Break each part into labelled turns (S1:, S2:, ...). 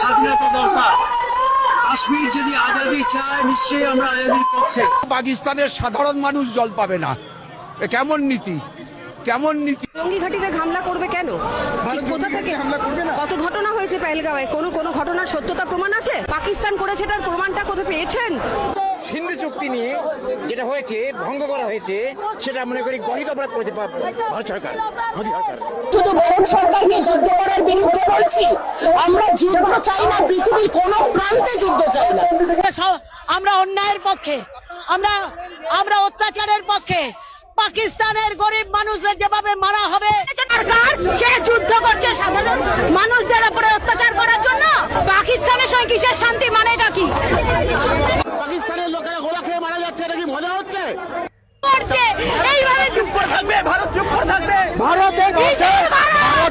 S1: স্বাধীনতা দরকার। কাশ্মীর যদি আজাদি চায় নিশ্চয়ই আমরা আজাদির পক্ষে।
S2: পাকিস্তানের সাধারণ মানুষ জল পাবে না। এ কেমন নীতি? কেমন নীতি?
S3: জঙ্গি ঘাটিতে হামলা করবে কেন? কোথা থেকে? হামলা কত ঘটনা হয়েছে পেহেলগাঁওয়ে? কোনো কোনো ঘটনার সত্যতা প্রমাণ আছে? পাকিস্তান করেছে তার প্রমাণটা কোথায় পেয়েছেন?
S4: সিন্ধু চুক্তি নিয়ে যেটা হয়েছে ভঙ্গ করা হয়েছে সেটা মনে করি গণিত অপরাধ করেছে ভারত সরকার। মোদী সরকার।
S5: শুধু ভারত সরকারকে যুদ্ধ করার বিরুদ্ধে বলছি আমরা যুদ্ধ চাই না পৃথিবীর কোন প্রান্তে যুদ্ধ চাই না।
S6: আমরা অন্যায়ের পক্ষে আমরা আমরা অত্যাচারের পক্ষে পাকিস্তানের গরিব মানুষদের যেভাবে মারা হবে। সরকার সে যুদ্ধ করছে সাধারণ মানুষদের উপরে অত্যাচার করার জন্য পাকিস্তানের সঙ্গে কিসের শান্তি মানেটা কি
S4: পাকিস্তানের লোকেরা গোলা খেয়ে মারা যাচ্ছে এটা কি মজা হচ্ছে
S6: করছে এইভাবে চুপ করে থাকবে ভারত চুপ করে থাকবে
S4: ভারতের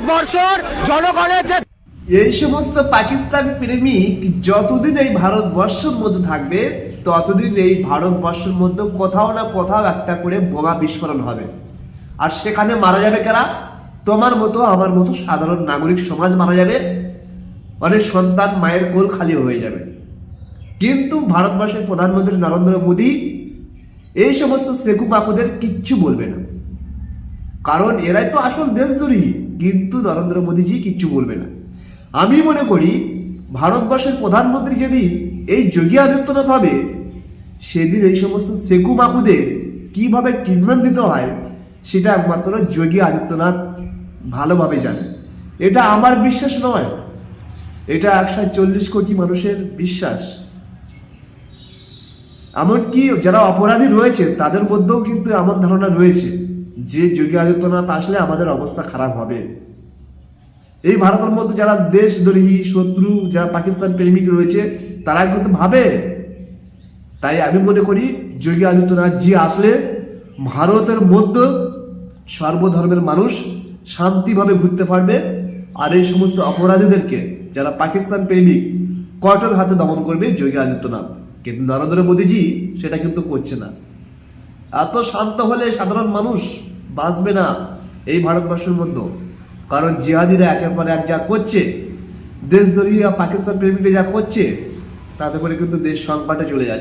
S4: ভারতবর্ষর জনগণের যে
S7: এই সমস্ত পাকিস্তান প্রেমিক যতদিন এই ভারতবর্ষের মধ্যে থাকবে, ততদিন এই ভারতবর্ষের মধ্যে কোথাও না কোথাও একটা করে বোমা বিস্ফোরণ হবে। আর সেখানে মারা যাবে কারা? তোমার মতো, আমার মতো সাধারণ নাগরিক সমাজ মারা যাবে। অনেক সন্তান মায়ের কোল খালি হয়ে যাবে। কিন্তু ভারতবর্ষের প্রধানমন্ত্রী নরেন্দ্র মোদী এই সমস্ত সেকু পাকুদের কিচ্ছু বলবে না। কারণ এরাই তো আসল দেশদ্রোহী। কিন্তু নরেন্দ্র মোদীজি কিচ্ছু বলবে না। আমি মনে করি, ভারতবর্ষের প্রধানমন্ত্রী যেদিন এই যোগী আদিত্যনাথ হবে, সেদিন এই সমস্ত সেকু মাকুদের কীভাবে ট্রিটমেন্ট দিতে হয়, সেটা একমাত্র যোগী আদিত্যনাথ ভালোভাবে জানে। এটা আমার বিশ্বাস নয়। এটা একশো চল্লিশ কোটি মানুষের বিশ্বাস। এমনকি যারা অপরাধী রয়েছে, তাদের মধ্যেও কিন্তু এমন ধারণা রয়েছে। যে যোগী আদিত্যনাথ আসলে আমাদের অবস্থা খারাপ হবে। এই ভারতের মধ্যে যারা দেশদ্রোহী, শত্রু, যারা পাকিস্তান প্রেমিক রয়েছে, তারা কিন্তু ভাবে। তাই আমি মনে করি, যোগী আদিত্যনাথ জি আসলে ভারতের মধ্যে সর্বধর্মের মানুষ শান্তিভাবে ঘুরতে পারবে, আর এই সমস্ত অপরাধীদেরকে যারা পাকিস্তান প্রেমিক, কঠোর হাতে দমন করবে যোগী আদিত্যনাথ। কিন্তু নরেন্দ্র মোদীজি সেটা কিন্তু করছে না। এত শান্ত হলে সাধারণ মানুষ বাঁচবে না এই ভারতবর্ষের মধ্যে। কারণ জিহাদিরা একের পর এক যা করছে, দেশদ্রোহীরা পাকিস্তান প্রেমিকরা যা করছে, তাতে করে কিন্তু দেশ সংকটে চলে যাচ্ছে।